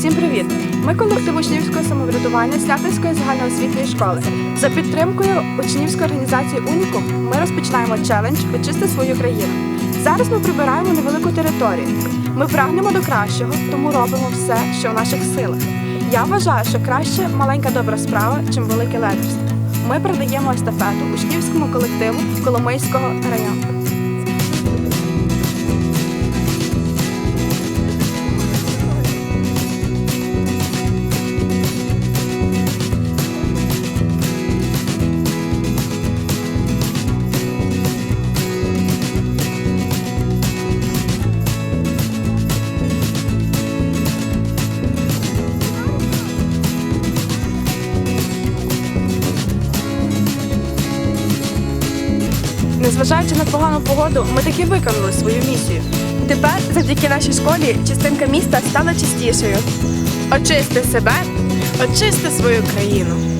Всім привіт! Ми колектив учнівського самоврядування Снятинської загальноосвітньої школи. За підтримкою учнівської організації Унікум ми розпочинаємо челендж Очисти свою країну. Зараз ми прибираємо невелику територію. Ми прагнемо до кращого, тому робимо все, що в наших силах. Я вважаю, що краще маленька добра справа, чим велике ледерство. Ми передаємо естафету учнівському колективу Коломийського району. Незважаючи на погану погоду, ми таки виконали свою місію. Тепер, завдяки нашій школі, частинка міста стала чистішою. Очисти себе, очисти свою країну.